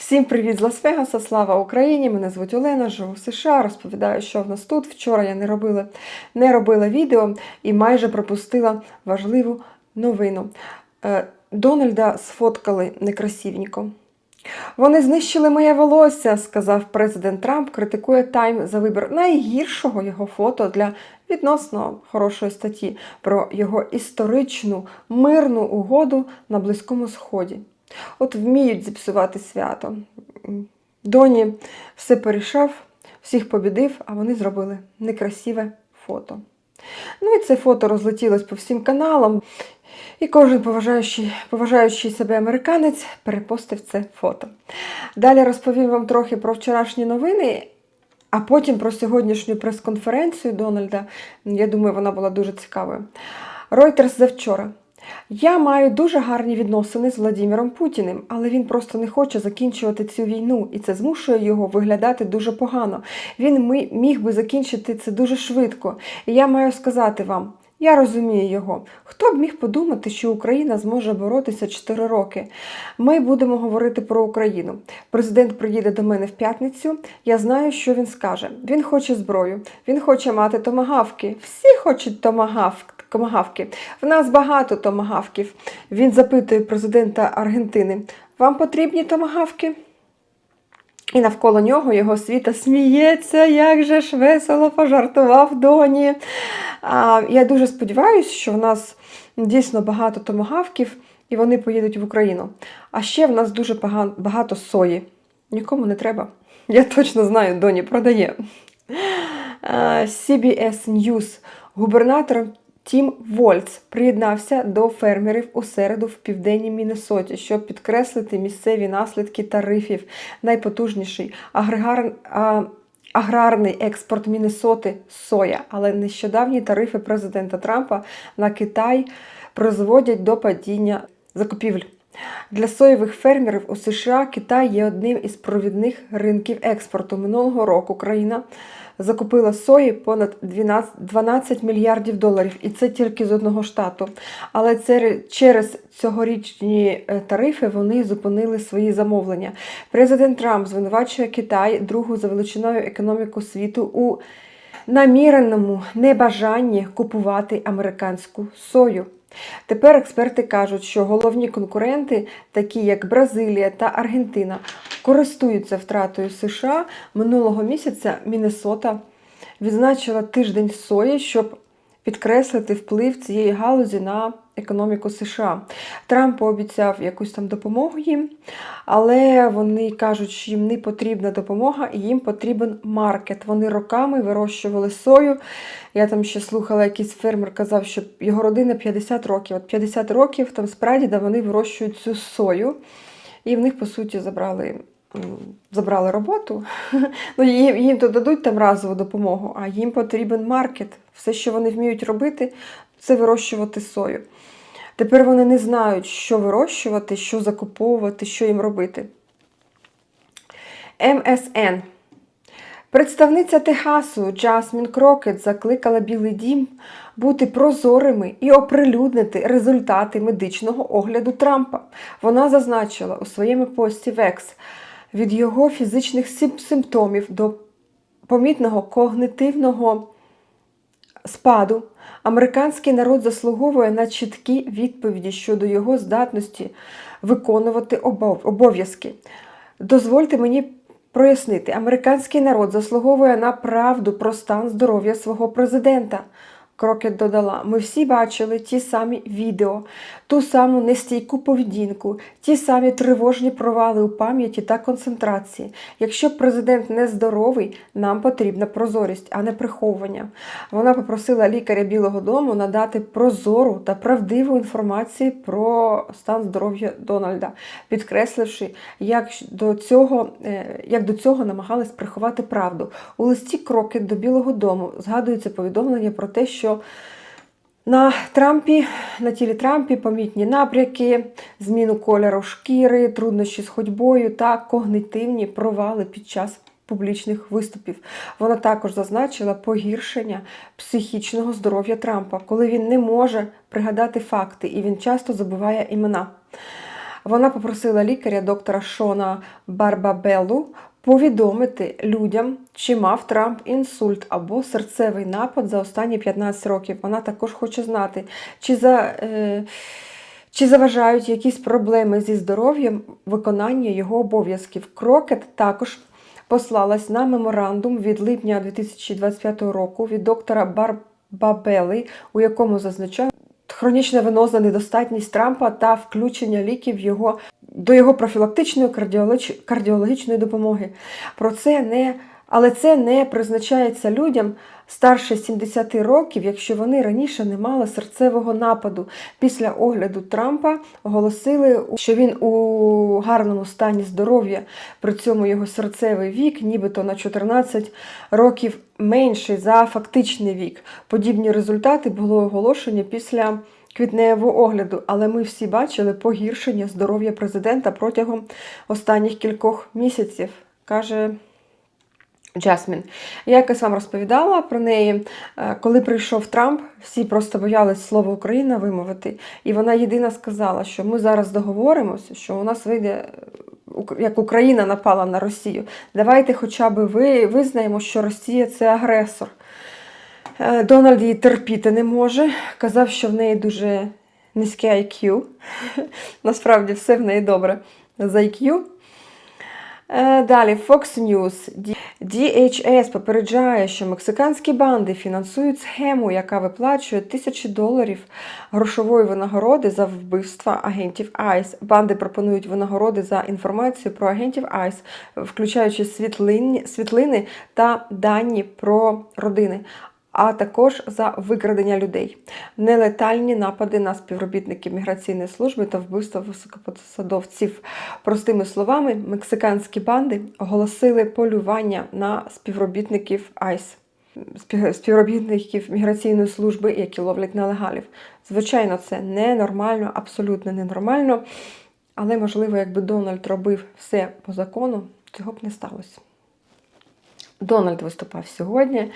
Всім привіт з Лас-Вегаса, слава Україні! Мене звуть Олена, живу в США. Розповідаю, що в нас тут. Вчора я не робила, не робила відео і майже пропустила важливу новину. Е, Дональда сфоткали некрасивенько. Вони знищили моє волосся, сказав президент Трамп, критикує Тайм за вибір найгіршого його фото для відносно хорошої статті про його історичну мирну угоду на Близькому Сході. От вміють зіпсувати свято. Доні все порішав, всіх побідив, а вони зробили некрасиве фото. Ну і це фото розлетілось по всім каналам, і кожен поважаючий, поважаючий себе американець перепостив це фото. Далі розповім вам трохи про вчорашні новини, а потім про сьогоднішню прес-конференцію Дональда. Я думаю, вона була дуже цікавою. Reuters завчора. Я маю дуже гарні відносини з Владимиром Путіним, але він просто не хоче закінчувати цю війну, і це змушує його виглядати дуже погано. Він міг би закінчити це дуже швидко. І я маю сказати вам. Я розумію його. Хто б міг подумати, що Україна зможе боротися 4 роки? Ми будемо говорити про Україну. Президент приїде до мене в п'ятницю. Я знаю, що він скаже. Він хоче зброю, він хоче мати томагавки. Всі хочуть томагавк. Томагавки. В нас багато томагавків. Він запитує президента Аргентини: Вам потрібні томагавки? І навколо нього його світа сміється, як же ж весело пожартував Доні. А, я дуже сподіваюся, що в нас дійсно багато томагавків і вони поїдуть в Україну. А ще в нас дуже багато сої. Нікому не треба. Я точно знаю, Доні продає. CBS News. Губернатор Тім Вольц приєднався до фермерів у середу в південній Міннесоті, щоб підкреслити місцеві наслідки тарифів. Найпотужніший агрегар... а, аграрний експорт Міннесоти соя, але нещодавні тарифи президента Трампа на Китай призводять до падіння закупівель. Для соєвих фермерів у США Китай є одним із провідних ринків експорту. Минулого року країна закупила сої понад 12, 12 мільярдів доларів, і це тільки з одного штату. Але це через цьогорічні е, тарифи вони зупинили свої замовлення. Президент Трамп звинувачує Китай, другу за величиною економіку світу, у наміреному небажанні купувати американську сою. Тепер експерти кажуть, що головні конкуренти, такі як Бразилія та Аргентина, користуються втратою США. Минулого місяця Міннесота відзначила тиждень сої, щоб підкреслити вплив цієї галузі на економіку США. Трамп пообіцяв якусь там допомогу їм, але вони кажуть, що їм не потрібна допомога, і їм потрібен маркет. Вони роками вирощували сою. Я там ще слухала, якийсь фермер казав, що його родина 50 років. От 50 років там з вони вирощують цю сою, і в них, по суті, забрали. Забрали роботу, ну їм, їм то дадуть там разову допомогу, а їм потрібен маркет. Все, що вони вміють робити, це вирощувати сою. Тепер вони не знають, що вирощувати, що закуповувати, що їм робити. МСН. Представниця Техасу Джасмін Крокет закликала Білий Дім бути прозорими і оприлюднити результати медичного огляду Трампа. Вона зазначила у своєму пості Векс від його фізичних симптомів до помітного когнитивного спаду. Американський народ заслуговує на чіткі відповіді щодо його здатності виконувати обов'язки. Дозвольте мені прояснити, американський народ заслуговує на правду про стан здоров'я свого президента. Крокет додала: ми всі бачили ті самі відео, ту саму нестійку поведінку, ті самі тривожні провали у пам'яті та концентрації. Якщо президент не здоровий, нам потрібна прозорість, а не приховування. Вона попросила лікаря Білого Дому надати прозору та правдиву інформацію про стан здоров'я Дональда, підкресливши, як до цього, е, як до цього намагались приховати правду. У листі Крокет до Білого Дому згадується повідомлення про те, що на Трампі, на тілі Трампі помітні напряки, зміну кольору шкіри, труднощі з ходьбою та когнитивні провали під час публічних виступів. Вона також зазначила погіршення психічного здоров'я Трампа, коли він не може пригадати факти і він часто забуває імена. Вона попросила лікаря доктора Шона Барбабелу повідомити людям, чи мав Трамп інсульт або серцевий напад за останні 15 років. Вона також хоче знати, чи за. Е, чи заважають якісь проблеми зі здоров'ям виконання його обов'язків? Крокет також послалась на меморандум від липня 2025 року від доктора Барбабели, у якому зазначає хронічна венозна недостатність Трампа та включення ліків його до його профілактичної кардіологічної допомоги. Про це не але це не призначається людям старше 70 років, якщо вони раніше не мали серцевого нападу. Після огляду Трампа оголосили, що він у гарному стані здоров'я. При цьому його серцевий вік, нібито на 14 років менший за фактичний вік. Подібні результати було оголошені після. Квітневого огляду, але ми всі бачили погіршення здоров'я президента протягом останніх кількох місяців, каже Джасмін. Я якось вам розповідала про неї. Е, Коли прийшов Трамп, всі просто боялись слово Україна вимовити. І вона єдина сказала, що ми зараз договоримося, що у нас вийде, е, як Україна напала на Росію. Давайте хоча б ви визнаємо, що Росія це агресор. Е, Дональд її терпіти не може. Казав, що в неї дуже низьке IQ. Насправді все в неї добре з IQ. Е, Далі Fox News. DHS попереджає, що мексиканські банди фінансують схему, яка виплачує тисячі доларів грошової винагороди за вбивства агентів ICE. Банди пропонують винагороди за інформацію про агентів ICE, включаючи світлини, світлини та дані про родини. А також за викрадення людей, нелетальні напади на співробітників міграційної служби та вбивства високопосадовців. Простими словами, мексиканські банди оголосили полювання на співробітників спів- співробітників міграційної служби, які ловлять нелегалів. Звичайно, це ненормально, абсолютно ненормально. Але, можливо, якби Дональд робив все по закону, цього б не сталося. Дональд виступав сьогодні.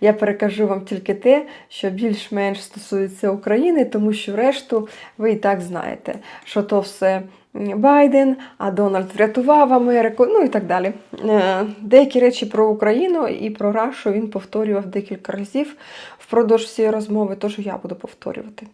Я перекажу вам тільки те, що більш-менш стосується України, тому що решту ви і так знаєте, що то все Байден, а Дональд врятував Америку, ну і так далі. Е, Деякі речі про Україну і про Рашу він повторював декілька разів впродовж цієї розмови, тож я буду повторювати.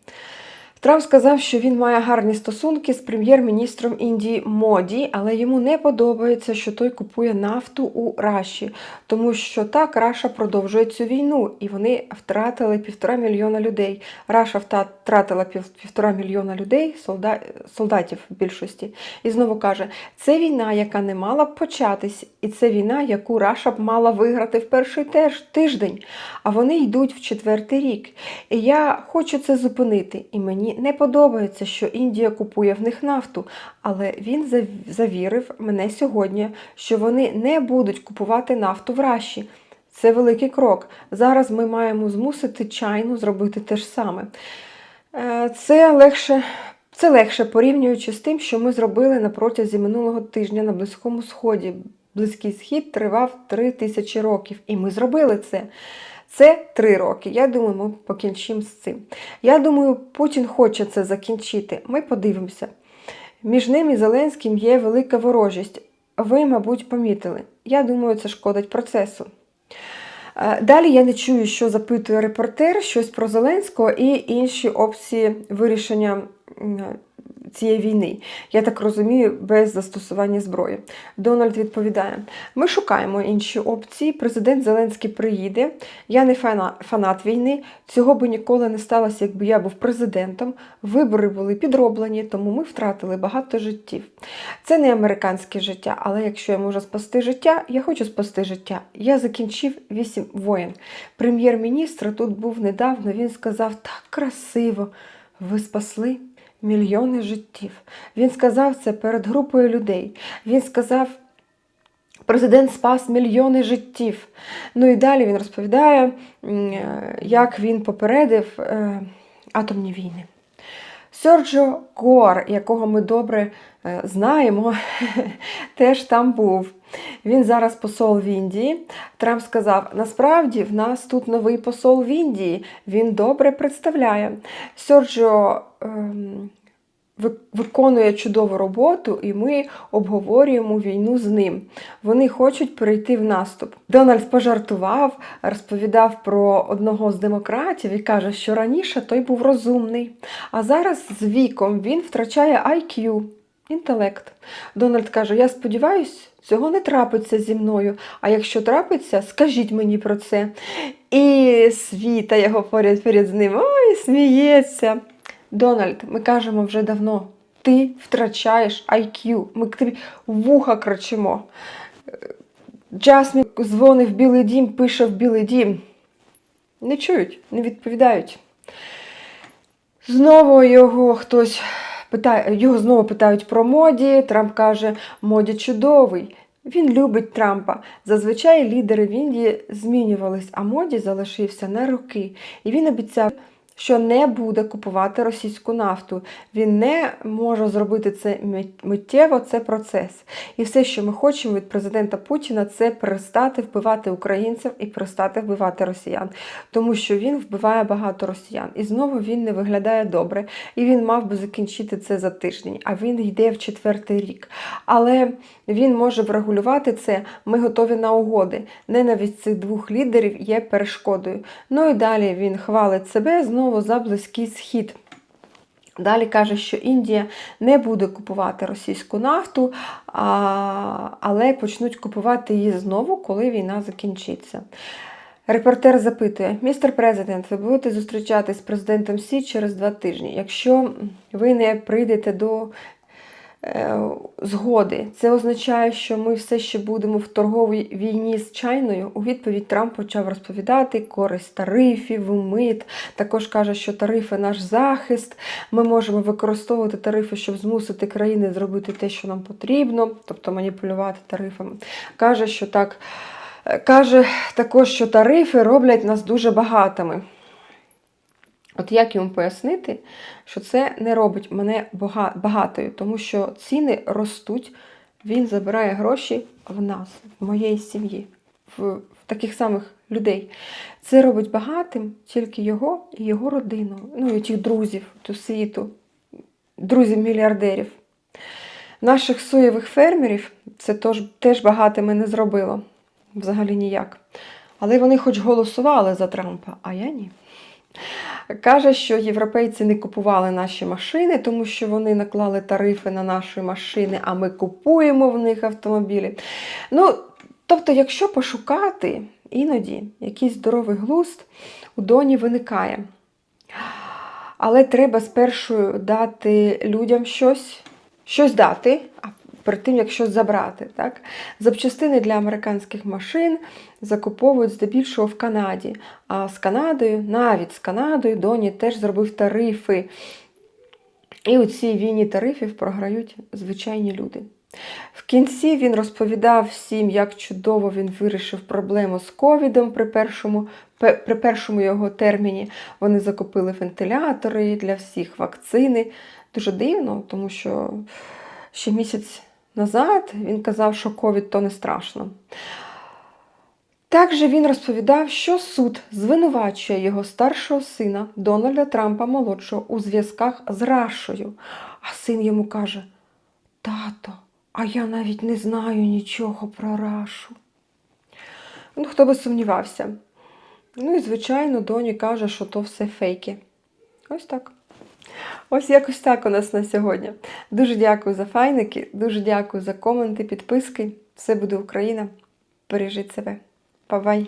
Трамп сказав, що він має гарні стосунки з прем'єр-міністром Індії Моді, але йому не подобається, що той купує нафту у Раші, тому що так Раша продовжує цю війну, і вони втратили півтора мільйона людей. Раша втратила півтора мільйона людей, солда- солдатів в більшості. І знову каже: це війна, яка не мала б початись, і це війна, яку Раша б мала виграти в перший теж тиждень. А вони йдуть в четвертий рік. І я хочу це зупинити. І мені не подобається, що Індія купує в них нафту. Але він завірив мене сьогодні, що вони не будуть купувати нафту в Раші. Це великий крок. Зараз ми маємо змусити чайну зробити те ж саме. Е, Це легше. Це легше порівнюючи з тим, що ми зробили на протязі минулого тижня на Близькому Сході. Близький схід тривав три тисячі років, і ми зробили це. Це три роки. Я думаю, ми покінчимо з цим. Я думаю, Путін хоче це закінчити. Ми подивимося. Між ним і Зеленським є велика ворожість. Ви, мабуть, помітили. Я думаю, це шкодить процесу. Е, Далі я не чую, що запитує репортер, щось про Зеленського і інші опції вирішення цієї війни. Я так розумію, без застосування зброї. Дональд відповідає: ми шукаємо інші опції. Президент Зеленський приїде. Я не фанат війни. Цього би ніколи не сталося, якби я був президентом. Вибори були підроблені, тому ми втратили багато життів. Це не американське життя, але якщо я можу спасти життя, я хочу спасти життя. Я закінчив вісім воєн. Прем'єр-міністр тут був недавно. Він сказав так красиво. Ви спасли мільйони життів. Він сказав це перед групою людей. Він сказав. Президент спас мільйони життів. Ну і далі він розповідає, е, як він попередив е, атомні війни. Серджо Гор, якого ми добре е, знаємо, теж там був. Він зараз посол в Індії. Трамп сказав: насправді в нас тут новий посол в Індії. Він добре представляє. Серджо ем, виконує чудову роботу, і ми обговорюємо війну з ним. Вони хочуть перейти в наступ. Дональд пожартував, розповідав про одного з демократів і каже, що раніше той був розумний, а зараз з віком він втрачає IQ, інтелект. Дональд каже: Я сподіваюся, цього не трапиться зі мною. А якщо трапиться, скажіть мені про це. І світа його поряд перед ним. Ой, сміється. Дональд, ми кажемо вже давно. Ти втрачаєш IQ. Ми тобі вуха кричимо. Джасмін дзвонить в Білий дім, пише в Білий дім. Не чують, не відповідають. Знову його хтось питає, його знову питають про моді. Трамп каже, моді чудовий. Він любить Трампа. Зазвичай лідери в Індії змінювались, а моді залишився на роки. І він обіцяв, що не буде купувати російську нафту. Він не може зробити це миттєво, це процес. І все, що ми хочемо від президента Путіна, це перестати вбивати українців і перестати вбивати росіян, тому що він вбиває багато росіян. І знову він не виглядає добре. І він мав би закінчити це за тиждень, а він йде в четвертий рік. Але він може врегулювати це. Ми готові на угоди. Ненависть цих двох лідерів є перешкодою. Ну і далі він хвалить себе знову за близький схід. Далі каже, що Індія не буде купувати російську нафту, але почнуть купувати її знову, коли війна закінчиться. Репортер запитує: містер президент, ви будете зустрічатись з президентом Сі через два тижні. Якщо ви не прийдете до згоди, це означає, що ми все ще будемо в торговій війні з Чайною. У відповідь Трамп почав розповідати користь тарифів, мит. Також каже, що тарифи наш захист. Ми можемо використовувати тарифи, щоб змусити країни зробити те, що нам потрібно, тобто маніпулювати тарифами. Каже, що так. е, Каже також, що тарифи роблять нас дуже багатими. От як йому пояснити, що це не робить мене багатою, тому що ціни ростуть, він забирає гроші в нас, в моєї сім'ї, в, в таких самих людей. Це робить багатим тільки його і його родину, ну і тих друзів ту світу, друзів мільярдерів. Наших соєвих фермерів це тож, теж багатими не зробило. Взагалі ніяк. Але вони хоч голосували за Трампа, а я ні. Каже, що європейці не купували наші машини, тому що вони наклали тарифи на наші машини, а ми купуємо в них автомобілі. Ну, тобто, якщо пошукати, іноді якийсь здоровий глузд у доні виникає. Але треба спершу дати людям щось, щось дати, а перед тим, як щось забрати. Так? Запчастини для американських машин закуповують здебільшого в Канаді. А з Канадою, навіть з Канадою, Доні теж зробив тарифи. І у цій війні тарифів програють звичайні люди. В кінці він розповідав всім, як чудово він вирішив проблему з ковідом при першому, при першому його терміні. Вони закупили вентилятори для всіх вакцини. Дуже дивно, тому що ще місяць назад він казав, що ковід то не страшно. Також він розповідав, що суд звинувачує його старшого сина Дональда Трампа молодшого у зв'язках з Рашою. А син йому каже: Тато, а я навіть не знаю нічого про Рашу. Ну, хто би сумнівався. Ну і, звичайно, доні каже, що то все фейки. Ось так. Ось якось так у нас на сьогодні. Дуже дякую за файники, дуже дякую за коменти, підписки. Все буде Україна. Бережіть себе. Па-бай!